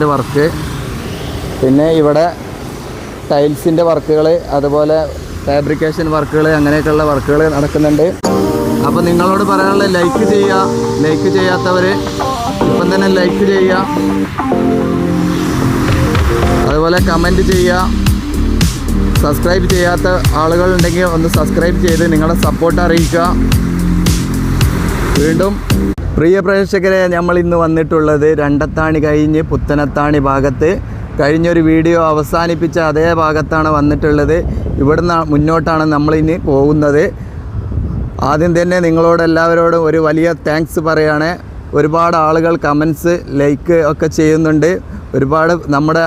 Work. പിന്നെ ഇവിടെ ടൈൽസിന്റെ വർക്കുകൾ അതുപോലെ ഫാബ്രിക്കേഷൻ വർക്കുകൾ അങ്ങനെയൊക്കെയുള്ള വർക്കുകൾ നടക്കുന്നുണ്ട്. അപ്പോൾ നിങ്ങളോട് പറയാനുള്ള ലൈക്ക് ചെയ്യുക ലൈക്ക് ചെയ്യാത്തവർ ഇപ്പം തന്നെ ലൈക്ക് ചെയ്യുക. അതുപോലെ കമന്റ് ചെയ്യുക. സബ്സ്ക്രൈബ് ചെയ്യാത്ത ആളുകളുണ്ടെങ്കിൽ ഒന്ന് സബ്സ്ക്രൈബ് ചെയ്ത് നിങ്ങളുടെ സപ്പോർട്ട് അറിയിക്കുക. വീണ്ടും പ്രിയ പ്രേക്ഷകരെ നമ്മൾ ഇന്ന് വന്നിട്ടുള്ളത് രണ്ടത്താണി കഴിഞ്ഞ് പുത്തനത്താണി ഭാഗത്ത്. കഴിഞ്ഞൊരു വീഡിയോ അവസാനിപ്പിച്ച അതേ ഭാഗത്താണ് വന്നിട്ടുള്ളത്. ഇവിടുന്ന് മുന്നോട്ടാണ് നമ്മളിനി പോകുന്നത്. ആദ്യം തന്നെ നിങ്ങളോട് എല്ലാവരോടും ഒരു വലിയ താങ്ക്സ് പറയുകയാണ് ഒരുപാട് ആളുകൾ കമൻസ് ലൈക്ക് ഒക്കെ ചെയ്യുന്നുണ്ട്. ഒരുപാട് നമ്മുടെ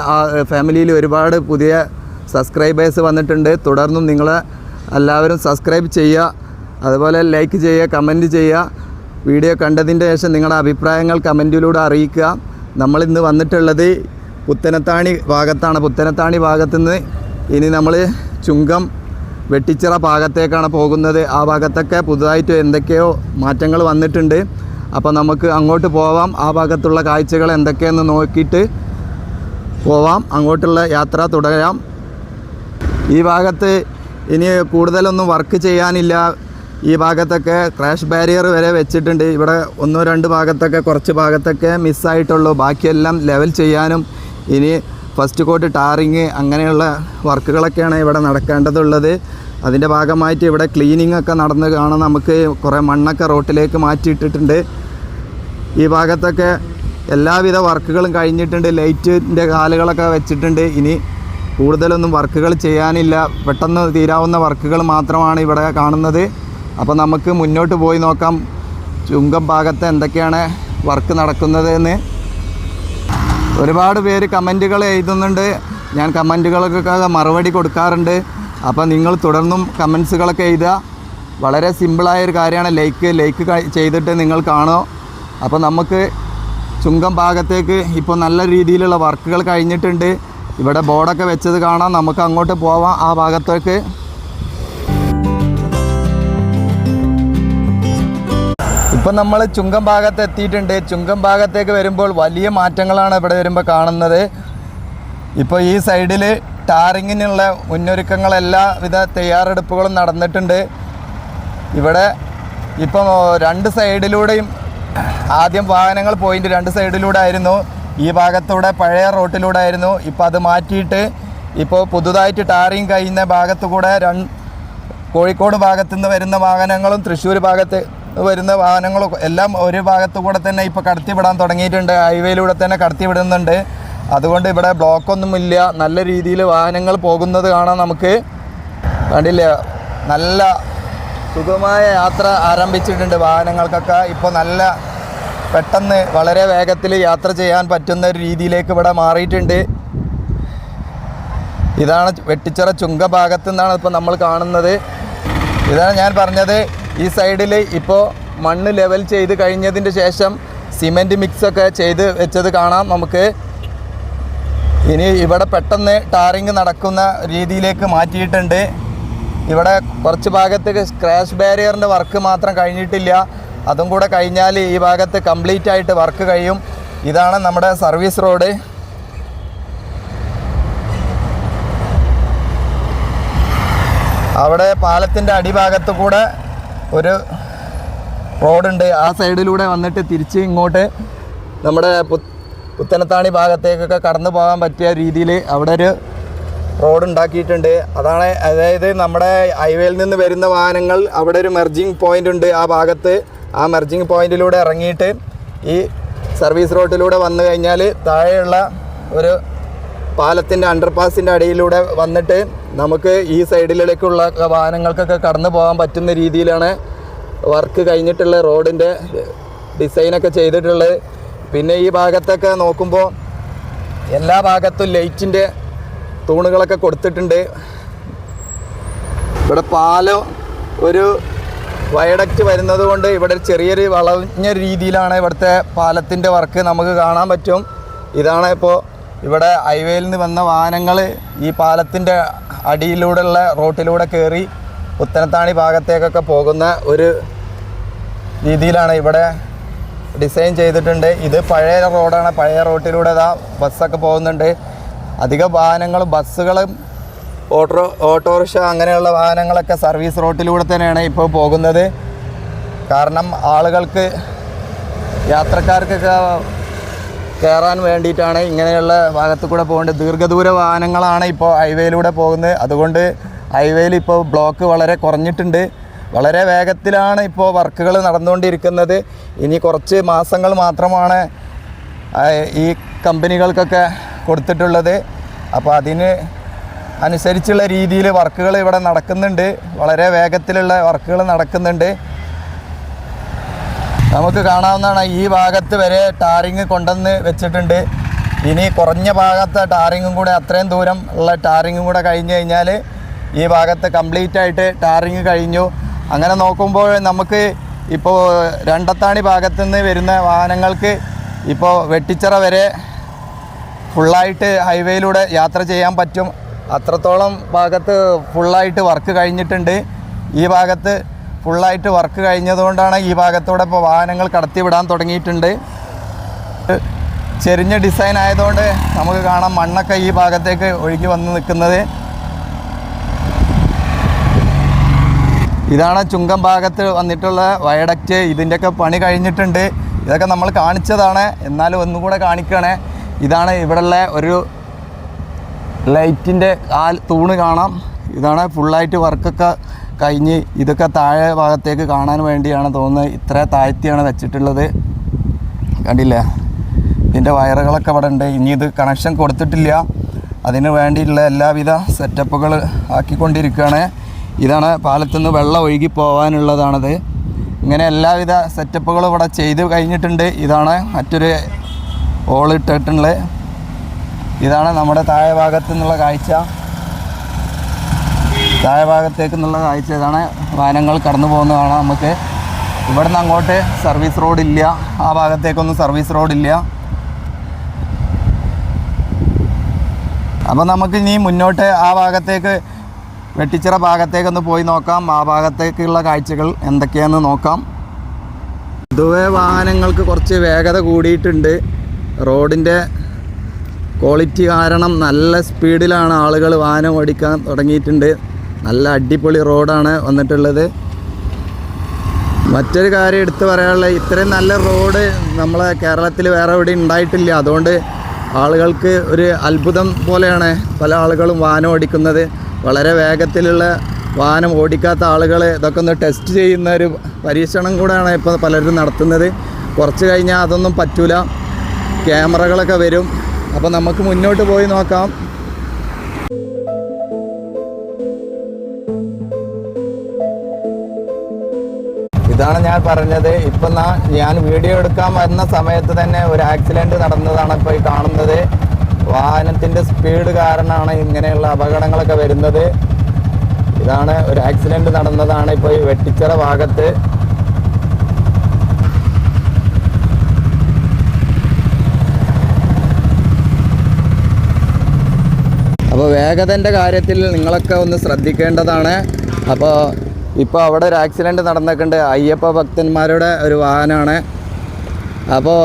ഫാമിലിയിൽ ഒരുപാട് പുതിയ സബ്സ്ക്രൈബേഴ്സ് വന്നിട്ടുണ്ട്. തുടർന്നും നിങ്ങൾ എല്ലാവരും സബ്സ്ക്രൈബ് ചെയ്യുക. അതുപോലെ ലൈക്ക് ചെയ്യുക കമന്റ് ചെയ്യുക. വീഡിയോ കണ്ടതിന്റെ ശേഷം നിങ്ങളുടെ അഭിപ്രായങ്ങൾ കമന്റിലൂടെ അറിയിക്കുക. നമ്മളിന്ന് വന്നിട്ടുള്ളത് പുത്തനത്താണി ഭാഗത്താണ്. പുത്തനത്താണി ഭാഗത്തു നിന്ന് ഇനി നമ്മൾ ചുങ്കം വെട്ടിച്ചിറ ഭാഗത്തേക്കാണ് പോകുന്നത്. ആ ഭാഗത്തൊക്കെ പുതുതായിട്ട് എന്തൊക്കെയോ മാറ്റങ്ങൾ വന്നിട്ടുണ്ട്. അപ്പോൾ നമുക്ക് അങ്ങോട്ട് പോവാം. ആ ഭാഗത്തുള്ള കാഴ്ചകൾ എന്തൊക്കെയെന്ന് നോക്കിയിട്ട് പോവാം. അങ്ങോട്ടുള്ള യാത്ര തുടരാം. ഈ ഭാഗത്ത് ഇനി കൂടുതലൊന്നും വർക്ക് ചെയ്യാനില്ല. ഈ ഭാഗത്തൊക്കെ ക്രാഷ് ബാരിയർ വരെ വെച്ചിട്ടുണ്ട്. ഇവിടെ ഒന്നോ രണ്ട് ഭാഗത്തൊക്കെ കുറച്ച് ഭാഗത്തൊക്കെ മിസ്സായിട്ടുള്ളൂ ബാക്കിയെല്ലാം ലെവൽ ചെയ്യാനും ഇനി ഫസ്റ്റ് കോട്ട് ടാറിങ് അങ്ങനെയുള്ള വർക്കുകളൊക്കെയാണ് ഇവിടെ നടക്കേണ്ടതുള്ളത്. അതിന്റെ ഭാഗമായിട്ട് ഇവിടെ ക്ലീനിങ് ഒക്കെ നടന്ന് കാണാൻ നമുക്ക് കുറേ മണ്ണൊക്കെ റോട്ടിലേക്ക് മാറ്റിയിട്ടിട്ടുണ്ട്. ഈ ഭാഗത്തൊക്കെ എല്ലാവിധ വർക്കുകളും കഴിഞ്ഞിട്ടുണ്ട്. ലൈറ്റിന്റെ കാലുകളൊക്കെ വെച്ചിട്ടുണ്ട്. ഇനി കൂടുതലൊന്നും വർക്കുകൾ ചെയ്യാനില്ല. പെട്ടെന്ന് തീരാവുന്ന വർക്കുകൾ മാത്രമാണ് ഇവിടെ കാണുന്നത്. അപ്പോൾ നമുക്ക് മുന്നോട്ട് പോയി നോക്കാം. ചുങ്കം ഭാഗത്ത് എന്തൊക്കെയാണ് വർക്ക് നടക്കുന്നത് എന്ന് ഒരുപാട് പേര് കമന്റുകൾ എഴുതുന്നുണ്ട്. ഞാൻ കമന്റുകൾക്കൊക്കെ മറുപടി കൊടുക്കാറുണ്ട്. അപ്പോൾ നിങ്ങൾ തുടർന്നും കമൻസുകളൊക്കെ എഴുതുക. വളരെ സിമ്പിളായൊരു കാര്യമാണ്. ലൈക്ക് ലൈക്ക് ചെയ്തിട്ട് നിങ്ങൾ കാണോ അപ്പോൾ നമുക്ക് ചുങ്കം ഭാഗത്തേക്ക് ഇപ്പോൾ നല്ല രീതിയിലുള്ള വർക്കുകൾ കഴിഞ്ഞിട്ടുണ്ട്. ഇവിടെ ബോർഡൊക്കെ വെച്ചത് കാണാം. നമുക്ക് അങ്ങോട്ട് പോവാം ആ ഭാഗത്തേക്ക്. ഇപ്പം നമ്മൾ ചുങ്കം ഭാഗത്ത് എത്തിയിട്ടുണ്ട്. ചുങ്കം ഭാഗത്തേക്ക് വരുമ്പോൾ വലിയ മാറ്റങ്ങളാണ് ഇവിടെ വരുമ്പോൾ കാണുന്നത്. ഇപ്പോൾ ഈ സൈഡിൽ ടാറിങ്ങിനുള്ള മുന്നൊരുക്കങ്ങൾ എല്ലാവിധ തയ്യാറെടുപ്പുകളും നടന്നിട്ടുണ്ട്. ഇവിടെ ഇപ്പം രണ്ട് സൈഡിലൂടെയും ആദ്യം വാഹനങ്ങൾ പോയിന്റ് രണ്ട് സൈഡിലൂടെ ആയിരുന്നു ഈ ഭാഗത്തൂടെ പഴയ റോട്ടിലൂടെ ആയിരുന്നു ഇപ്പോൾ അത് മാറ്റിയിട്ട് ഇപ്പോൾ പുതുതായിട്ട് ടാറിങ് കഴിയുന്ന ഭാഗത്തു കൂടെ കോഴിക്കോട് ഭാഗത്തുനിന്ന് വരുന്ന വാഹനങ്ങളും തൃശ്ശൂർ ഭാഗത്ത് വരുന്ന വാഹനങ്ങളൊക്കെ എല്ലാം ഒരു ഭാഗത്തു കൂടെ തന്നെ ഇപ്പോൾ കടത്തിവിടാൻ തുടങ്ങിയിട്ടുണ്ട്. ഹൈവേയിലൂടെ തന്നെ കടത്തിവിടുന്നുണ്ട്. അതുകൊണ്ട് ഇവിടെ ബ്ലോക്കൊന്നുമില്ല. നല്ല രീതിയിൽ വാഹനങ്ങൾ പോകുന്നത് കാണാൻ നമുക്ക്. കണ്ടില്ലേ നല്ല സുഖമായ യാത്ര ആരംഭിച്ചിട്ടുണ്ട് വാഹനങ്ങൾക്കൊക്കെ. ഇപ്പോൾ നല്ല പെട്ടെന്ന് വളരെ വേഗത്തിൽ യാത്ര ചെയ്യാൻ പറ്റുന്ന ഒരു രീതിയിലേക്ക് ഇവിടെ മാറിയിട്ടുണ്ട്. ഇതാണ് വെട്ടിച്ചിറ ചുങ്ക ഭാഗത്തു നിന്നാണ് ഇപ്പോൾ നമ്മൾ കാണുന്നത്. ഇതാണ് ഞാൻ പറഞ്ഞത്. ഈ സൈഡിൽ ഇപ്പോൾ മണ്ണ് ലെവൽ ചെയ്ത് കഴിഞ്ഞതിന് ശേഷം സിമെന്റ് മിക്സൊക്കെ ചെയ്ത് വെച്ചത് കാണാം നമുക്ക്. ഇനി ഇവിടെ പെട്ടെന്ന് ടാറിങ് നടക്കുന്ന രീതിയിലേക്ക് മാറ്റിയിട്ടുണ്ട്. ഇവിടെ കുറച്ച് ഭാഗത്ത് സ്ക്രാച്ച് ബാരിയറിന്റെ വർക്ക് മാത്രം കഴിഞ്ഞിട്ടില്ല. അതും കൂടെ കഴിഞ്ഞാൽ ഈ ഭാഗത്ത് കംപ്ലീറ്റ് ആയിട്ട് വർക്ക് കഴിയും. ഇതാണ് നമ്മുടെ സർവീസ് റോഡ് അവിടെ പാലത്തിന്റെ അടിഭാഗത്ത് കൂടെ ഒരു റോഡുണ്ട്. ആ സൈഡിലൂടെ വന്നിട്ട് തിരിച്ച് ഇങ്ങോട്ട് നമ്മുടെ പുത്തനത്താണി ഭാഗത്തേക്കൊക്കെ കടന്നു പോകാൻ പറ്റിയ രീതിയിൽ അവിടെ ഒരു റോഡ് ഉണ്ടാക്കിയിട്ടുണ്ട്. അതാണ് അതായത് നമ്മുടെ ഹൈവേയിൽ നിന്ന് വരുന്ന വാഹനങ്ങൾ അവിടെ ഒരു മെർജിങ് പോയിന്റ് ഉണ്ട്. ആ ഭാഗത്ത് ആ മെർജിങ് പോയിന്റിലൂടെ ഇറങ്ങിയിട്ട് ഈ സർവീസ് റോഡിലൂടെ വന്നു കഴിഞ്ഞാൽ താഴെയുള്ള ഒരു പാലത്തിന്റെ അണ്ടർപാസിന്റെ അടിയിലൂടെ വന്നിട്ട് നമുക്ക് ഈ സൈഡിലേക്കുള്ള വാഹനങ്ങൾക്കൊക്കെ കടന്നു പോകാൻ പറ്റുന്ന രീതിയിലാണ് വർക്ക് കഴിഞ്ഞിട്ടുള്ള റോഡിന്റെ ഡിസൈനൊക്കെ ചെയ്തിട്ടുള്ളത്. പിന്നെ ഈ ഭാഗത്തൊക്കെ നോക്കുമ്പോൾ എല്ലാ ഭാഗത്തും ലൈറ്റിന്റെ തൂണുകളൊക്കെ കൊടുത്തിട്ടുണ്ട്. ഇവിടെ പാലം ഒരു വയഡക്റ്റ് വരുന്നത് കൊണ്ട് ഇവിടെ ചെറിയൊരു വളഞ്ഞ രീതിയിലാണ് ഇവിടുത്തെ പാലത്തിന്റെ വർക്ക് നമുക്ക് കാണാൻ പറ്റും. ഇതാണ് ഇപ്പോൾ ഇവിടെ ഹൈവേയിൽ നിന്ന് വന്ന വാഹനങ്ങൾ ഈ പാലത്തിന്റെ അടിയിലൂടെയുള്ള റോട്ടിലൂടെ കയറി പുത്തനത്താണി ഭാഗത്തേക്കൊക്കെ പോകുന്ന ഒരു രീതിയിലാണ് ഇവിടെ ഡിസൈൻ ചെയ്തിട്ടുണ്ട്. ഇത് പഴയ റോഡാണ്. പഴയ റോട്ടിലൂടെ ഇതാ ബസ്സൊക്കെ പോകുന്നുണ്ട്. അധിക വാഹനങ്ങളും ബസ്സുകളും ഓട്ടോ ഓട്ടോറിക്ഷ അങ്ങനെയുള്ള വാഹനങ്ങളൊക്കെ സർവീസ് റോട്ടിലൂടെ തന്നെയാണ് ഇപ്പോൾ പോകുന്നത്. കാരണം ആളുകൾക്ക് യാത്രക്കാർക്കൊക്കെ കയറാൻ വേണ്ടിയിട്ടാണ് ഇങ്ങനെയുള്ള ഭാഗത്തു കൂടെ പോകേണ്ടത് ദീർഘദൂര വാഹനങ്ങളാണ് ഇപ്പോൾ ഹൈവേയിലൂടെ പോകുന്നത്. അതുകൊണ്ട് ഹൈവേയിൽ ഇപ്പോൾ ബ്ലോക്ക് വളരെ കുറഞ്ഞിട്ടുണ്ട്. വളരെ വേഗത്തിലാണ് ഇപ്പോൾ വർക്കുകൾ നടന്നുകൊണ്ടിരിക്കുന്നത്. ഇനി കുറച്ച് മാസങ്ങൾ മാത്രമാണ് ഈ കമ്പനികൾക്കൊക്കെ കൊടുത്തിട്ടുള്ളത്. അപ്പോൾ അതിന് അനുസരിച്ചുള്ള രീതിയിൽ വർക്കുകൾ ഇവിടെ നടക്കുന്നുണ്ട്. വളരെ വേഗത്തിലുള്ള വർക്കുകൾ നടക്കുന്നുണ്ട്. നമുക്ക് കാണാവുന്നതാണ് ഈ ഭാഗത്ത് വരെ ടാറിങ് കൊണ്ടുവന്ന് വെച്ചിട്ടുണ്ട്. ഇനി കുറഞ്ഞ ഭാഗത്തെ ടാറിങ്ങും കൂടെ അത്രയും ദൂരം ഉള്ള ടാറിങ്ങും കൂടെ കഴിഞ്ഞ് കഴിഞ്ഞാൽ ഈ ഭാഗത്ത് കംപ്ലീറ്റ് ആയിട്ട് ടാറിങ് കഴിഞ്ഞു. അങ്ങനെ നോക്കുമ്പോൾ നമുക്ക് ഇപ്പോൾ രണ്ടത്താണി ഭാഗത്തു നിന്ന് വരുന്ന വാഹനങ്ങൾക്ക് ഇപ്പോൾ വെട്ടിച്ചിറ വരെ ഫുള്ളായിട്ട് ഹൈവേയിലൂടെ യാത്ര ചെയ്യാൻ പറ്റും. അത്രത്തോളം ഭാഗത്ത് ഫുള്ളായിട്ട് വർക്ക് കഴിഞ്ഞിട്ടുണ്ട്. ഈ ഭാഗത്ത് ഫുള്ളായിട്ട് വർക്ക് കഴിഞ്ഞതുകൊണ്ടാണ് ഈ ഭാഗത്തൂടെ ഇപ്പോൾ വാഹനങ്ങൾ കടത്തിവിടാൻ തുടങ്ങിയിട്ടുണ്ട്. ചെരിഞ്ഞ ഡിസൈൻ ആയതുകൊണ്ട് നമുക്ക് കാണാം മണ്ണൊക്കെ ഈ ഭാഗത്തേക്ക് ഒഴുകി വന്ന് നിൽക്കുന്നത്. ഇതാണ് ചുങ്കം ഭാഗത്ത് വന്നിട്ടുള്ള വയഡക്റ്റ് ഇതിന്റെയൊക്കെ പണി കഴിഞ്ഞിട്ടുണ്ട്. ഇതൊക്കെ നമ്മൾ കാണിച്ചതാണ്. എന്നാലും ഒന്നുകൂടെ കാണിക്കണേ ഇതാണ് ഇവിടെയുള്ള ഒരു ലൈറ്റിന്റെ ആ തൂണ് കാണാം. ഇതാണ് ഫുള്ളായിട്ട് വർക്കൊക്കെ കഴിഞ്ഞ് ഇതൊക്കെ താഴെ ഭാഗത്തേക്ക് കാണാൻ വേണ്ടിയാണ് തോന്നുന്നത്. ഇത്ര താഴ്ത്തിയാണ് വെച്ചിട്ടുള്ളത്. കണ്ടില്ലേ? ഇതിന്റെ വയറുകളൊക്കെ അവിടെ ഉണ്ട്. ഇനി ഇത് കണക്ഷൻ കൊടുത്തിട്ടില്ല. അതിന് വേണ്ടിയിട്ടുള്ള എല്ലാവിധ സെറ്റപ്പുകൾ ആക്കിക്കൊണ്ടിരിക്കുകയാണ്. ഇതാണ് പാലത്തു നിന്ന് വെള്ളം ഒഴുകി പോകാനുള്ളതാണത് ഇങ്ങനെ എല്ലാവിധ സെറ്റപ്പുകളും ഇവിടെ ചെയ്ത് കഴിഞ്ഞിട്ടുണ്ട്. ഇതാണ് മറ്റൊരു ഓൾ ഇട്ടിട്ടുള്ളത്. ഇതാണ് നമ്മുടെ താഴെ ഭാഗത്തു നിന്നുള്ള കാഴ്ച. താഴെ ഭാഗത്തേക്ക് എന്നുള്ള കാഴ്ച ഇതാണ്. വാഹനങ്ങൾ കടന്നു പോകുന്നതാണ് നമുക്ക്. ഇവിടെ നിന്ന് അങ്ങോട്ട് സർവീസ് റോഡില്ല ആ ഭാഗത്തേക്കൊന്നും സർവീസ് റോഡില്ല അപ്പോൾ നമുക്ക് ഇനി മുന്നോട്ട് ആ ഭാഗത്തേക്ക് വെട്ടിച്ചിറ ഭാഗത്തേക്കൊന്ന് പോയി നോക്കാം. ആ ഭാഗത്തേക്കുള്ള കാഴ്ചകൾ എന്തൊക്കെയാണെന്ന് നോക്കാം. പൊതുവെ വാഹനങ്ങൾക്ക് കുറച്ച് വേഗത കൂടിയിട്ടുണ്ട്. റോഡിന്റെ ക്വാളിറ്റി കാരണം നല്ല സ്പീഡിലാണ് ആളുകൾ വാഹനം ഓടിക്കാൻ തുടങ്ങിയിട്ടുണ്ട്. നല്ല അടിപൊളി റോഡാണ് വന്നിട്ടുള്ളത്. മറ്റൊരു കാര്യം എടുത്തു പറയാനുള്ള ഇത്രയും നല്ല റോഡ് നമ്മളെ കേരളത്തിൽ വേറെ എവിടെ ഉണ്ടായിട്ടില്ല. അതുകൊണ്ട് ആളുകൾക്ക് ഒരു അത്ഭുതം പോലെയാണ് പല ആളുകളും വാഹനം ഓടിക്കുന്നത്. വളരെ വേഗത്തിലുള്ള വാഹനം ഓടിക്കാത്ത ആളുകൾ ഇതൊക്കെ ഒന്ന് ടെസ്റ്റ് ചെയ്യുന്ന ഒരു പരീക്ഷണം കൂടെയാണ് ഇപ്പോൾ പലരും നടത്തുന്നത്. കുറച്ച് കഴിഞ്ഞാൽ അതൊന്നും പറ്റൂല. ക്യാമറകളൊക്കെ വരും. അപ്പോൾ നമുക്ക് മുന്നോട്ട് പോയി നോക്കാം. ഇതാണ് ഞാൻ പറഞ്ഞത്. ഇപ്പം ഞാൻ വീഡിയോ എടുക്കാൻ വരുന്ന സമയത്ത് തന്നെ ഒരു ആക്സിഡന്റ് നടന്നതാണ് ഇപ്പോൾ ഈ കാണുന്നത്. വാഹനത്തിന്റെ സ്പീഡ് കാരണമാണ് ഇങ്ങനെയുള്ള അപകടങ്ങളൊക്കെ വരുന്നത്. ഇതാണ് ഒരു ആക്സിഡന്റ് നടന്നതാണ് ഇപ്പോൾ ഈ വെട്ടിച്ചിറ ഭാഗത്ത്. അപ്പോൾ വേഗതന്റെ കാര്യത്തിൽ നിങ്ങളൊക്കെ ഒന്ന് ശ്രദ്ധിക്കേണ്ടതാണ്. അപ്പോൾ ഇപ്പോൾ അവിടെ ഒരു ആക്സിഡന്റ് നടന്നിട്ടുണ്ട് അയ്യപ്പ ഭക്തന്മാരുടെ ഒരു വാഹനമാണ് അപ്പോൾ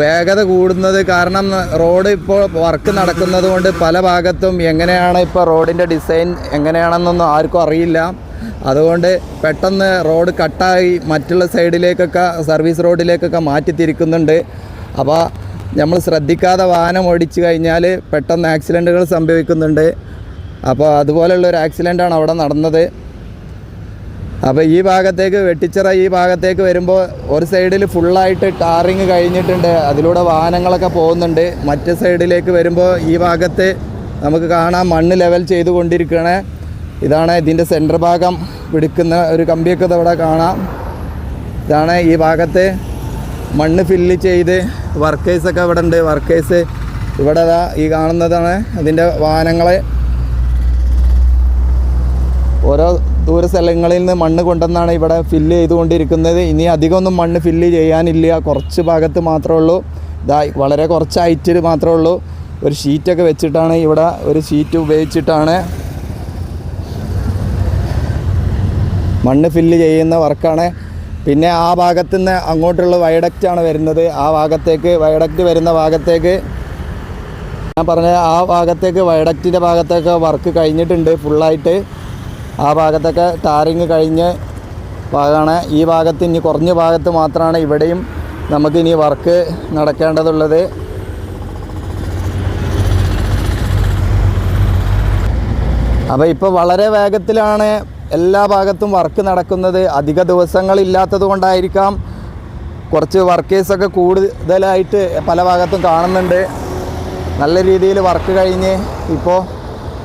വേഗത കൂടുന്നത് കാരണം റോഡ് ഇപ്പോൾ വർക്ക് നടക്കുന്നത് കൊണ്ട് പല ഭാഗത്തും എങ്ങനെയാണ് ഇപ്പോൾ റോഡിന്റെ ഡിസൈൻ എങ്ങനെയാണെന്നൊന്നും ആർക്കും അറിയില്ല. അതുകൊണ്ട് പെട്ടെന്ന് റോഡ് കട്ടായി മറ്റുള്ള സൈഡിലേക്കൊക്കെ സർവീസ് റോഡിലേക്കൊക്കെ മാറ്റി തിരിക്കുന്നുണ്ട് അപ്പോൾ നമ്മൾ ശ്രദ്ധിക്കാതെ വാഹനം ഓടിച്ചു കഴിഞ്ഞാൽ പെട്ടെന്ന് ആക്സിഡന്റുകൾ സംഭവിക്കുന്നുണ്ട്. അപ്പോൾ അതുപോലെയുള്ള ഒരു ആക്സിഡന്റാണ് അവിടെ നടന്നത്. അപ്പോൾ ഈ ഭാഗത്തേക്ക് വെട്ടിച്ചിറ ഈ ഭാഗത്തേക്ക് വരുമ്പോൾ ഒരു സൈഡിൽ ഫുള്ളായിട്ട് ടാറിങ് കഴിഞ്ഞിട്ടുണ്ട്. അതിലൂടെ വാഹനങ്ങളൊക്കെ പോകുന്നുണ്ട്. മറ്റു സൈഡിലേക്ക് വരുമ്പോൾ ഈ ഭാഗത്ത് നമുക്ക് കാണാം മണ്ണ് ലെവൽ ചെയ്തുകൊണ്ടിരിക്കുകയാണ് ഇതാണ് ഇതിന്റെ സെന്റർ ഭാഗം. പിടിക്കുന്ന ഒരു കമ്പിയൊക്കെ ഇവിടെ കാണാം. ഇതാണ് ഈ ഭാഗത്ത് മണ്ണ് ഫില്ല് ചെയ്ത് വർക്കേഴ്സൊക്കെ ഇവിടെ ഉണ്ട്. വർക്കേഴ്സ് ഇവിടെ ഈ കാണുന്നതാണ് അതിന്റെ വാഹനങ്ങളെ. ഓരോ ദൂര സ്ഥലങ്ങളിൽ നിന്ന് മണ്ണ് കൊണ്ടെന്നാണ് ഇവിടെ ഫില്ല് ചെയ്തുകൊണ്ടിരിക്കുന്നത്. ഇനി അധികമൊന്നും മണ്ണ് ഫില്ല് ചെയ്യാനില്ല. കുറച്ച് ഭാഗത്ത് മാത്രമേ ഉള്ളൂ. ഇതാ വളരെ കുറച്ച് ഹൈറ്റിൽ മാത്രമേ ഉള്ളൂ. ഒരു ഷീറ്റൊക്കെ വെച്ചിട്ടാണ് ഇവിടെ ഒരു ഷീറ്റ് ഉപയോഗിച്ചിട്ടാണ് മണ്ണ് ഫില്ല് ചെയ്യുന്ന വർക്കാണ്. പിന്നെ ആ ഭാഗത്തു നിന്ന് അങ്ങോട്ടുള്ള വയഡക്റ്റ് ആണ് വരുന്നത്. ആ ഭാഗത്തേക്ക് വയഡക്റ്റ് വരുന്ന ഭാഗത്തേക്ക്. ഞാൻ പറഞ്ഞ ആ ഭാഗത്തേക്ക് വയഡക്റ്റിന്റെ ഭാഗത്തേക്ക് വർക്ക് കഴിഞ്ഞിട്ടുണ്ട് ഫുള്ളായിട്ട് ആ ഭാഗത്തൊക്കെ ടാറിങ് കഴിഞ്ഞ് ഭാഗമാണ് ഈ ഭാഗത്ത് ഇനി കുറഞ്ഞ ഭാഗത്ത് മാത്രമാണ് ഇവിടെയും നമുക്ക് ഇനി വർക്ക് നടക്കേണ്ടതുള്ളത്. അപ്പോൾ ഇപ്പോൾ വളരെ വേഗത്തിലാണ് എല്ലാ ഭാഗത്തും വർക്ക് നടക്കുന്നത്. അധിക ദിവസങ്ങളില്ലാത്തത് കൊണ്ടായിരിക്കാം. കുറച്ച് വർക്കേഴ്സൊക്കെ കൂടുതലായിട്ട് പല ഭാഗത്തും കാണുന്നുണ്ട്. നല്ല രീതിയിൽ വർക്ക് കഴിഞ്ഞ് ഇപ്പോൾ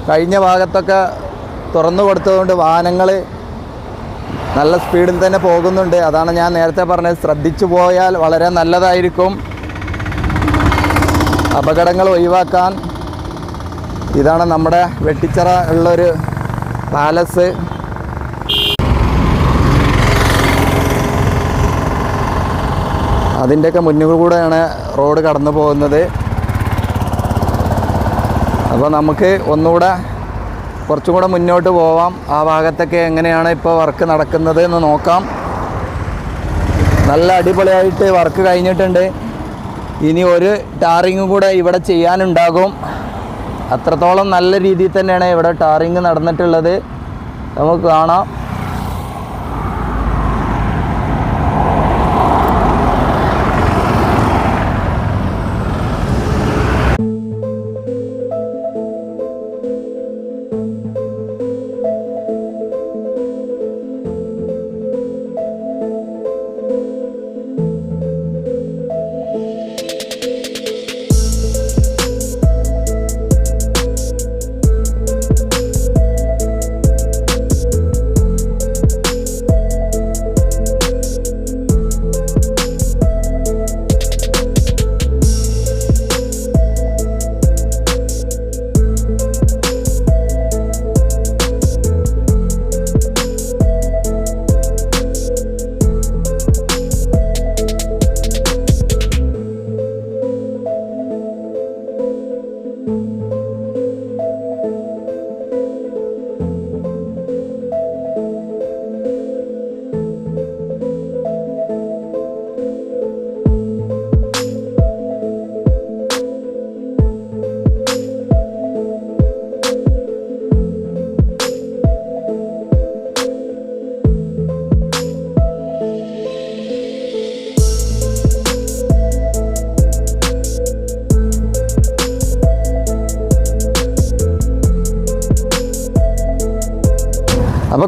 കഴിഞ്ഞ ഭാഗത്തൊക്കെ തുറന്നു കൊടുത്തതുകൊണ്ട് വാഹനങ്ങൾ നല്ല സ്പീഡിൽ തന്നെ പോകുന്നുണ്ട്. അതാണ് ഞാൻ നേരത്തെ പറഞ്ഞത്. ശ്രദ്ധിച്ചു പോയാൽ വളരെ നല്ലതായിരിക്കും. അപകടങ്ങൾ ഒഴിവാക്കാൻ ഇതാണ് നമ്മുടെ വെട്ടിച്ചിറ ഉള്ളൊരു പാലസ്. അതിന്റെയൊക്കെ മുന്നിൽ കൂടെയാണ് റോഡ് കടന്നു പോകുന്നത് അപ്പോൾ നമുക്ക് ഒന്നുകൂടെ കുറച്ചും കൂടെ മുന്നോട്ട് പോവാം. ആ ഭാഗത്തൊക്കെ എങ്ങനെയാണ് ഇപ്പോൾ വർക്ക് നടക്കുന്നത് എന്ന് നോക്കാം. നല്ല അടിപൊളിയായിട്ട് വർക്ക് കഴിഞ്ഞിട്ടുണ്ട്. ഇനി ഒരു ടാറിങ് കൂടെ ഇവിടെ ചെയ്യാനുണ്ടാകും. അത്രത്തോളം നല്ല രീതിയിൽ തന്നെയാണ് ഇവിടെ ടാറിങ് നടന്നിട്ടുള്ളത്. നമുക്ക് കാണാം.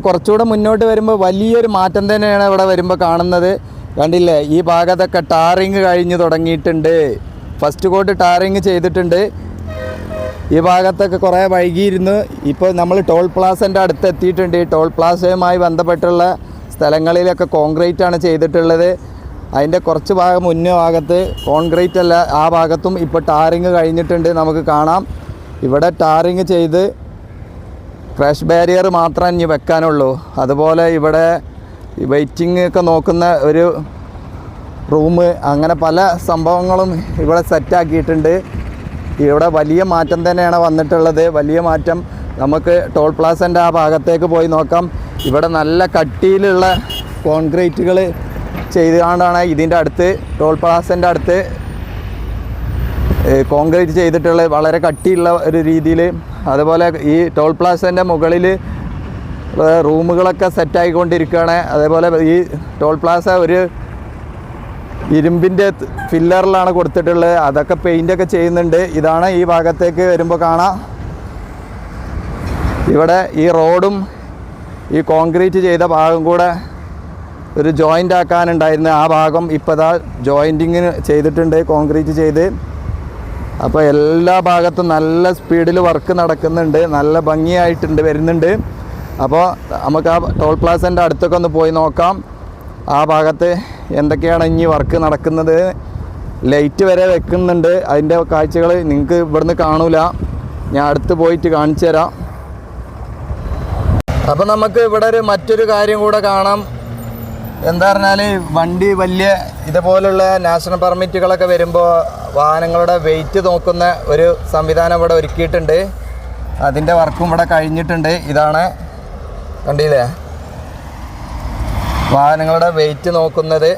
കുറച്ചുകൂടെ മുന്നോട്ട് വരുമ്പോൾ വലിയൊരു മാറ്റം തന്നെയാണ് ഇവിടെ വരുമ്പോൾ കാണുന്നത്. കണ്ടില്ലേ? ഈ ഭാഗത്തൊക്കെ ടാറിങ് കഴിഞ്ഞ് തുടങ്ങിയിട്ടുണ്ട്. ഫസ്റ്റ് കോട്ട് ടാറിങ് ചെയ്തിട്ടുണ്ട്. ഈ ഭാഗത്തൊക്കെ കുറേ വൈകിയിരുന്നു. ഇപ്പോൾ നമ്മൾ ടോൾ പ്ലാസന്റെ അടുത്ത് എത്തിയിട്ടുണ്ട്. ഈ ടോൾ പ്ലാസയുമായി ബന്ധപ്പെട്ടുള്ള സ്ഥലങ്ങളിലൊക്കെ കോൺക്രീറ്റ് ആണ് ചെയ്തിട്ടുള്ളത്. അതിന്റെ കുറച്ച് ഭാഗം മുന്നേ ഭാഗത്ത് കോൺക്രീറ്റ് അല്ല ആ ഭാഗത്തും ഇപ്പോൾ ടാറിങ് കഴിഞ്ഞിട്ടുണ്ട്. നമുക്ക് കാണാം. ഇവിടെ ടാറിങ് ചെയ്ത് ക്രാഷ് ബാരിയർ മാത്രം ഇനി വെക്കാനുള്ളൂ. അതുപോലെ ഇവിടെ വെയിറ്റിംഗ് ഒക്കെ നോക്കുന്ന ഒരു റൂം അങ്ങനെ പല സംഭവങ്ങളും ഇവിടെ സെറ്റാക്കിയിട്ടുണ്ട് ഇവിടെ വലിയ മാറ്റം തന്നെയാണ് വന്നിട്ടുള്ളത്. വലിയ മാറ്റം നമുക്ക് ടോൾ പ്ലാസന്റെ ആ ഭാഗത്തേക്ക് പോയി നോക്കാം. ഇവിടെ നല്ല കട്ടിയിലുള്ള കോൺക്രീറ്റുകൾ ചെയ്തുകൊണ്ടാണ് ഇതിന്റെ അടുത്ത് ടോൾ പ്ലാസന്റെ അടുത്ത് കോൺക്രീറ്റ് ചെയ്തിട്ടുള്ള വളരെ കട്ടിയുള്ള ഒരു രീതിയിൽ അതുപോലെ ഈ ടോൾ പ്ലാസേന്റെ മുകളിൽ റൂമുകളൊക്കെ സെറ്റായിക്കൊണ്ടിരിക്കുകയാണ്. അതേപോലെ ഈ ടോൾ പ്ലാസ ഒരു ഇരുമ്പിന്റെ ഫില്ലറിലാണ് കൊടുത്തിട്ടുള്ളത്. അതൊക്കെ പെയിന്റൊക്കെ ചെയ്യുന്നുണ്ട്. ഇതാണ് ഈ ഭാഗത്തേക്ക് വരുമ്പോൾ കാണാം. ഇവിടെ ഈ റോഡും ഈ കോൺക്രീറ്റ് ചെയ്ത ഭാഗം കൂടെ ഒരു ജോയിന്റ് ആക്കാനുണ്ടായിരുന്ന ആ ഭാഗം ഇപ്പോൾ ഇതാ ജോയിന്റിങ്ങിന് ചെയ്തിട്ടുണ്ട് കോൺക്രീറ്റ് ചെയ്ത്. അപ്പോൾ എല്ലാ ഭാഗത്തും നല്ല സ്പീഡിൽ വർക്ക് നടക്കുന്നുണ്ട്. നല്ല ഭംഗിയായിട്ടുണ്ട് വരുന്നുണ്ട്. അപ്പോൾ നമുക്ക് ആ ടോൾ പ്ലാസന്റെ അടുത്തൊക്കെ ഒന്ന് പോയി നോക്കാം. ആ ഭാഗത്ത് എന്തൊക്കെയാണ് ഇനി വർക്ക് നടക്കുന്നത്? ലൈറ്റ് വരെ വെക്കുന്നുണ്ട്. അതിന്റെ കാഴ്ചകൾ നിങ്ങൾക്ക് ഇവിടുന്ന് കാണൂല. ഞാൻ അടുത്ത് പോയിട്ട് കാണിച്ചു തരാം. അപ്പോൾ നമുക്ക് ഇവിടെ ഒരു മറ്റൊരു കാര്യം കൂടെ കാണാം. എന്താ പറഞ്ഞാൽ വണ്ടി വലിയ ഇതുപോലുള്ള നാഷണൽ പെർമിറ്റുകളൊക്കെ വരുമ്പോൾ വാഹനങ്ങളുടെ വെയിറ്റ് നോക്കുന്ന ഒരു സംവിധാനം ഇവിടെ ഒരുക്കിയിട്ടുണ്ട്. അതിന്റെ വർക്കും ഇവിടെ കഴിഞ്ഞിട്ടുണ്ട്. ഇതാണ് കണ്ടില്ലേ? വാഹനങ്ങളുടെ വെയിറ്റ് നോക്കുന്നത്.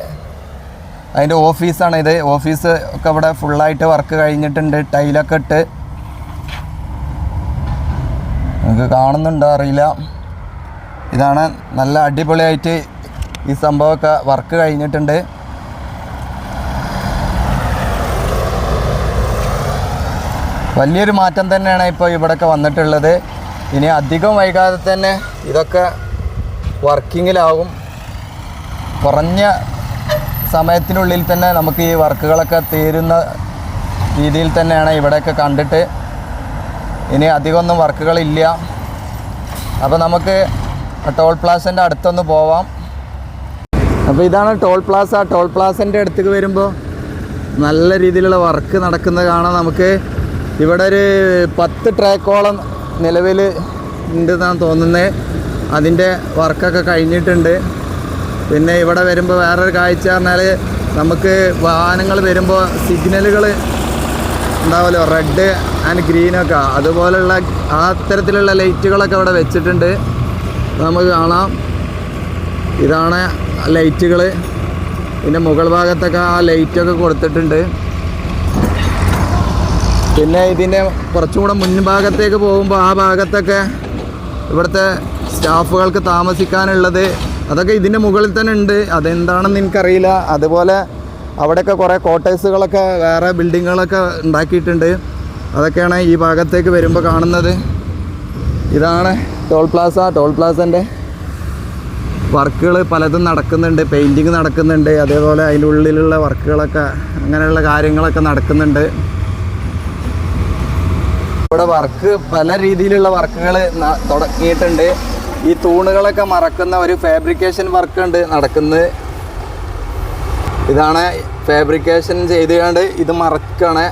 അതിന്റെ ഓഫീസാണ് ഇത്. ഓഫീസ് ഒക്കെ ഇവിടെ ഫുള്ളായിട്ട് വർക്ക് കഴിഞ്ഞിട്ടുണ്ട്. ടൈലൊക്കെ ഇട്ട്. നിങ്ങൾക്ക് കാണുന്നുണ്ടോ? അറിയില്ല. ഇതാണ് നല്ല അടിപൊളിയായിട്ട് ഈ സംഭവമൊക്കെ വർക്ക് കഴിഞ്ഞിട്ടുണ്ട്. വലിയൊരു മാറ്റം തന്നെയാണ് ഇപ്പോൾ ഇവിടെയൊക്കെ വന്നിട്ടുള്ളത്. ഇനി അധികം വൈകാതെ തന്നെ ഇതൊക്കെ വർക്കിങ്ങിലാവും. കുറഞ്ഞ സമയത്തിനുള്ളിൽ തന്നെ നമുക്ക് ഈ വർക്കുകളൊക്കെ തീരുന്ന രീതിയിൽ തന്നെയാണ് ഇവിടെയൊക്കെ കണ്ടിട്ട്. ഇനി അധികമൊന്നും വർക്കുകളില്ല. അപ്പോൾ നമുക്ക് ടോൾ പ്ലാസന്റെ അടുത്തൊന്ന് പോവാം. അപ്പോൾ ഇതാണ് ടോൾ പ്ലാസ. ടോൾ പ്ലാസന്റെ അടുത്തേക്ക് വരുമ്പോൾ നല്ല രീതിയിലുള്ള വർക്ക് നടക്കുന്നത് കാണാം നമുക്ക്. ഇവിടെ ഒരു പത്ത് ട്രാക്കോളം നിലവിൽ ഉണ്ടെന്നാണ് തോന്നുന്നത്. അതിന്റെ വർക്കൊക്കെ കഴിഞ്ഞിട്ടുണ്ട്. പിന്നെ ഇവിടെ വരുമ്പോൾ വേറൊരു കാഴ്ച പറഞ്ഞാൽ നമുക്ക് വാഹനങ്ങൾ വരുമ്പോൾ സിഗ്നലുകൾ ഉണ്ടാവുമല്ലോ. റെഡ് ആൻഡ് ഗ്രീനൊക്കെ അതുപോലുള്ള ആ തരത്തിലുള്ള ലൈറ്റുകളൊക്കെ ഇവിടെ വെച്ചിട്ടുണ്ട്. നമുക്ക് കാണാം. ഇതാണ് ലൈറ്റുകൾ പിന്നെ മുകൾ ഭാഗത്തൊക്കെ ആ ലൈറ്റൊക്കെ കൊടുത്തിട്ടുണ്ട്. പിന്നെ ഇതിന്റെ കുറച്ചും കൂടെ മുൻഭാഗത്തേക്ക് പോകുമ്പോൾ ആ ഭാഗത്തൊക്കെ ഇവിടുത്തെ സ്റ്റാഫുകൾക്ക് താമസിക്കാനുള്ളത് അതൊക്കെ ഇതിന്റെ മുകളിൽ തന്നെ ഉണ്ട്. അതെന്താണെന്ന് എനിക്കറിയില്ല. അതുപോലെ അവിടെയൊക്കെ കുറേ കോട്ടേഴ്സുകളൊക്കെ വേറെ ബിൽഡിങ്ങുകളൊക്കെ ഉണ്ടാക്കിയിട്ടുണ്ട്. അതൊക്കെയാണ് ഈ ഭാഗത്തേക്ക് വരുമ്പോൾ കാണുന്നത്. ഇതാണ് ടോൾ പ്ലാസ. ടോൾ പ്ലാസന്റെ വർക്കുകൾ പലതും നടക്കുന്നുണ്ട്. പെയിന്റിങ് നടക്കുന്നുണ്ട്. അതേപോലെ അതിനുള്ളിലുള്ള വർക്കുകളൊക്കെ അങ്ങനെയുള്ള കാര്യങ്ങളൊക്കെ നടക്കുന്നുണ്ട്. ഇവിടെ വർക്ക് പല രീതിയിലുള്ള വർക്കുകൾ തുടങ്ങിയിട്ടുണ്ട്. ഈ തൂണുകളൊക്കെ മറക്കുന്ന ഒരു ഫാബ്രിക്കേഷൻ വർക്ക് ഉണ്ട് നടക്കുന്നത്. ഇതാണ് ഫാബ്രിക്കേഷൻ ചെയ്തുകൊണ്ട് ഇത് മറക്കാണ്.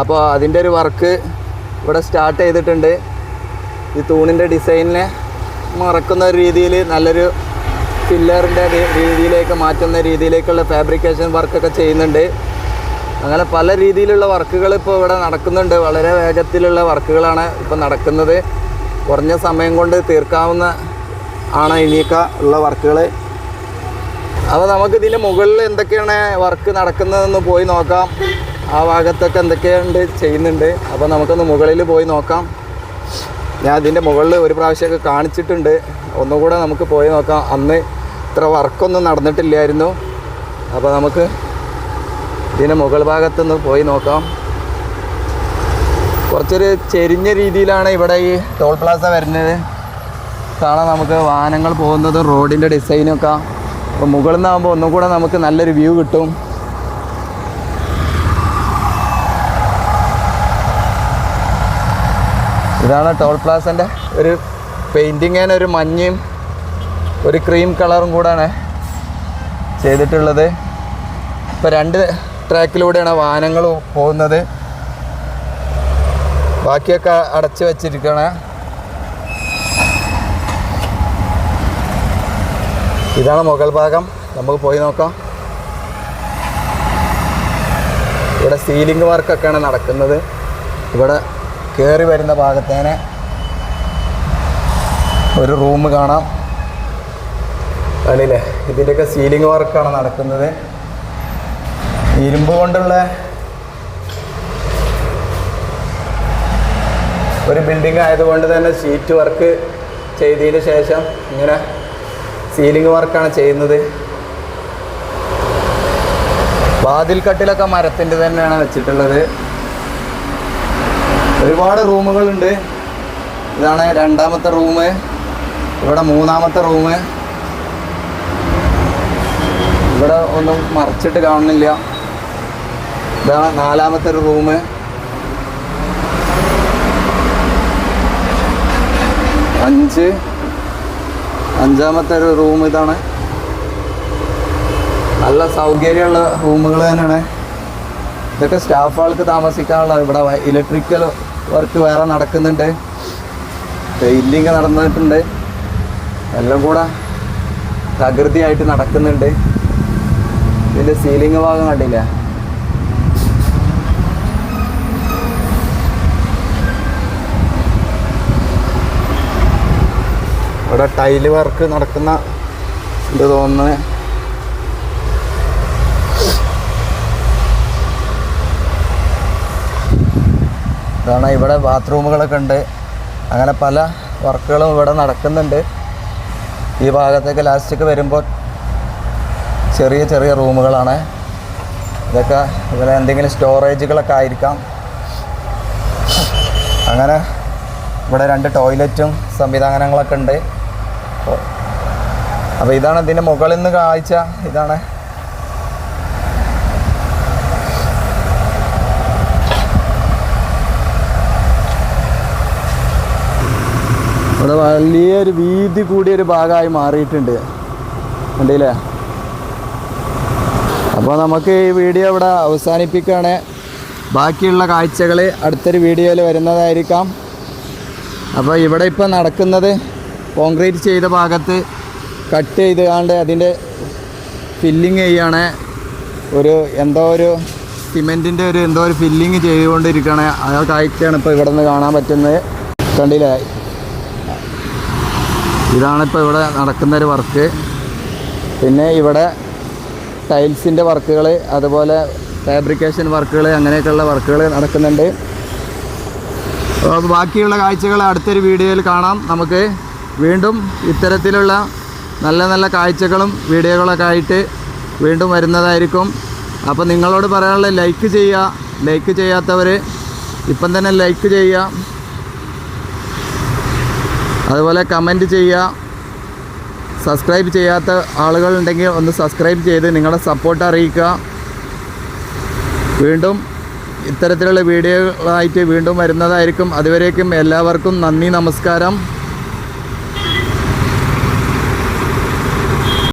അപ്പോൾ അതിന്റെ ഒരു വർക്ക് ഇവിടെ സ്റ്റാർട്ട് ചെയ്തിട്ടുണ്ട്. ഈ തൂണിന്റെ ഡിസൈനിനെ മറക്കുന്ന രീതിയിൽ നല്ലൊരു പില്ലറിന്റെ രീതിയിലേക്ക് മാറ്റുന്ന രീതിയിലേക്കുള്ള ഫാബ്രിക്കേഷൻ വർക്കൊക്കെ ചെയ്യുന്നുണ്ട്. അങ്ങനെ പല രീതിയിലുള്ള വർക്കുകൾ ഇപ്പോൾ ഇവിടെ നടക്കുന്നുണ്ട്. വളരെ വേഗത്തിലുള്ള വർക്കുകളാണ് ഇപ്പോൾ നടക്കുന്നത്. കുറഞ്ഞ സമയം കൊണ്ട് തീർക്കാവുന്ന ആണ് ഇനിയൊക്കെ ഉള്ള വർക്കുകൾ. അപ്പോൾ നമുക്ക് മുകളിൽ എന്തൊക്കെയാണ് വർക്ക് നടക്കുന്നതെന്ന് പോയി നോക്കാം. ആ ഭാഗത്തൊക്കെ എന്തൊക്കെയുണ്ട് ചെയ്യുന്നുണ്ട്. അപ്പോൾ നമുക്കൊന്ന് മുകളിൽ പോയി നോക്കാം. ഞാൻ ഇതിന്റെ മുകളിൽ ഒരു പ്രാവശ്യമൊക്കെ കാണിച്ചിട്ടുണ്ട്. ഒന്നുകൂടെ നമുക്ക് പോയി നോക്കാം. അന്ന് ഇത്ര വർക്കൊന്നും നടന്നിട്ടില്ലായിരുന്നു. അപ്പോൾ നമുക്ക് ഇതിന്റെ മുകൾ ഭാഗത്തുനിന്ന് പോയി നോക്കാം. കുറച്ചൊരു ചെരിഞ്ഞ രീതിയിലാണ് ഇവിടെ ഈ ടോൾ പ്ലാസ വരുന്നത്. കാണാം നമുക്ക് വാഹനങ്ങൾ പോകുന്നതും റോഡിന്റെ ഡിസൈനൊക്കെ. അപ്പോൾ മുകളിൽ നിന്നാകുമ്പോൾ ഒന്നും കൂടെ നമുക്ക് നല്ലൊരു വ്യൂ കിട്ടും. ഇതാണ് ടോൾ പ്ലാസന്റെ ഒരു പെയിന്റിങ് ഒരു മഞ്ഞയും ഒരു ക്രീം കളറും കൂടാണ് ചെയ്തിട്ടുള്ളത്. ഇപ്പോൾ രണ്ട് ട്രാക്കിലൂടെയാണ് വാഹനങ്ങൾ പോകുന്നത്. ബാക്കിയൊക്കെ അടച്ചു വച്ചിരിക്കണ ഇതാണ് മുകൾ ഭാഗം. നമുക്ക് പോയി നോക്കാം. ഇവിടെ സീലിംഗ് വർക്കൊക്കെയാണ് നടക്കുന്നത്. ഇവിടെ കയറി വരുന്ന ഭാഗത്തേനെ ഒരു റൂം കാണാം. അല്ലേ? ഇതിന്റെയൊക്കെ സീലിംഗ് വർക്കാണ് നടക്കുന്നത്. ഇരുമ്പ് കൊണ്ടുള്ള ഒരു ബിൽഡിംഗ് ആയതുകൊണ്ട് തന്നെ ഷീറ്റ് വർക്ക് ചെയ്തതിന് ശേഷം ഇങ്ങനെ സീലിംഗ് വർക്കാണ് ചെയ്യുന്നത്. വാതിൽ കട്ടിലൊക്കെ മരത്തിന്റെ തന്നെയാണ് വെച്ചിട്ടുള്ളത്. ഒരുപാട് റൂമുകളുണ്ട് ഇതാണ് രണ്ടാമത്തെ റൂം ഇവിടെ മൂന്നാമത്തെ റൂം ഇവിടെ ഒന്നും മറച്ചിട്ട് കാണുന്നില്ല. ഇതാണ് നാലാമത്തെ ഒരു റൂമ് അഞ്ച്. അഞ്ചാമത്തെ ഒരു റൂം ഇതാണ്. നല്ല സൗകര്യമുള്ള റൂമുകൾ തന്നെയാണ്. ഇതൊക്കെ സ്റ്റാഫുകൾക്ക് താമസിക്കാനുള്ള ഇവിടെ ഇലക്ട്രിക്കൽ വർക്ക് വേറെ നടക്കുന്നുണ്ട്. പെയിന്റിങ് നടന്നിട്ടുണ്ട്. എല്ലാം കൂടെ തകൃതിയായിട്ട് നടക്കുന്നുണ്ട്. ഇതിന്റെ സീലിംഗ് ഭാഗം കണ്ടില്ല? ഇവിടെ ടൈൽ വർക്ക് നടക്കുന്ന ഇത് തോന്നുന്നത് ഇതാണ് ഇവിടെ ബാത്റൂമുകളൊക്കെ ഉണ്ട്. അങ്ങനെ പല വർക്കുകളും ഇവിടെ നടക്കുന്നുണ്ട്. ഈ ഭാഗത്തേക്ക് ലാസ്റ്റൊക്കെ വരുമ്പോൾ ചെറിയ ചെറിയ റൂമുകളാണ്. ഇതൊക്കെ ഇവിടെ എന്തെങ്കിലും സ്റ്റോറേജുകളൊക്കെ ആയിരിക്കാം. അങ്ങനെ ഇവിടെ രണ്ട് ടോയ്ലറ്റും സംവിധാനങ്ങളൊക്കെ ഉണ്ട്. അപ്പോൾ അപ്പോൾ ഇതാണ് ഇതിന്റെ മുകളിൽ നിന്ന് കാഴ്ച. ഇതാണ്. ഇവിടെ വലിയൊരു വീതി കൂടിയൊരു ഭാഗമായി മാറിയിട്ടുണ്ട്. കണ്ടില്ലേ? അപ്പോൾ നമുക്ക് ഈ വീഡിയോ ഇവിടെ അവസാനിപ്പിക്കുകയാണ്. ബാക്കിയുള്ള കാഴ്ചകൾ അടുത്തൊരു വീഡിയോയിൽ വരുന്നതായിരിക്കാം. അപ്പോൾ ഇവിടെ ഇപ്പോൾ നടക്കുന്നത് കോൺക്രീറ്റ് ചെയ്ത ഭാഗത്ത് കട്ട് ചെയ്ത് കാണ്ട് അതിന്റെ ഫില്ലിങ് ചെയ്യാണ്. ഒരു എന്തോ ഒരു സിമെന്റിന്റെ ഒരു എന്തോ ഒരു ഫില്ലിങ് ചെയ്തുകൊണ്ടിരിക്കുകയാണ്. അയാൾ കാഴ്ചയാണ് ഇപ്പോൾ ഇവിടെ നിന്ന് കാണാൻ പറ്റുന്നത്. കണ്ടില്ലേ? ഇതാണിപ്പോൾ ഇവിടെ നടക്കുന്ന ഒരു വർക്ക്. പിന്നെ ഇവിടെ ടൈൽസിന്റെ വർക്കുകൾ അതുപോലെ ഫാബ്രിക്കേഷൻ വർക്കുകൾ അങ്ങനെയൊക്കെയുള്ള വർക്കുകൾ നടക്കുന്നുണ്ട്. ബാക്കിയുള്ള കാഴ്ചകൾ അടുത്തൊരു വീഡിയോയിൽ കാണാം. നമുക്ക് വീണ്ടും ഇത്തരത്തിലുള്ള നല്ല നല്ല കാഴ്ചകളും വീഡിയോകളൊക്കെ ആയിട്ട് വീണ്ടും വരുന്നതായിരിക്കും. അപ്പോൾ നിങ്ങളോട് പറയാനുള്ള ലൈക്ക് ചെയ്യുക. ലൈക്ക് ചെയ്യാത്തവർ ഇപ്പം തന്നെ ലൈക്ക് ചെയ്യുക. അതുപോലെ കമന്റ് ചെയ്യുക. സബ്സ്ക്രൈബ് ചെയ്യാത്ത ആളുകളുണ്ടെങ്കിൽ ഒന്ന് സബ്സ്ക്രൈബ് ചെയ്ത് നിങ്ങളുടെ സപ്പോർട്ട് അറിയിക്കുക. വീണ്ടും ഇത്തരത്തിലുള്ള വീഡിയോകളായിട്ട് വീണ്ടും വരുന്നതായിരിക്കും. അതുവരേക്കും എല്ലാവർക്കും നന്ദി നമസ്കാരം.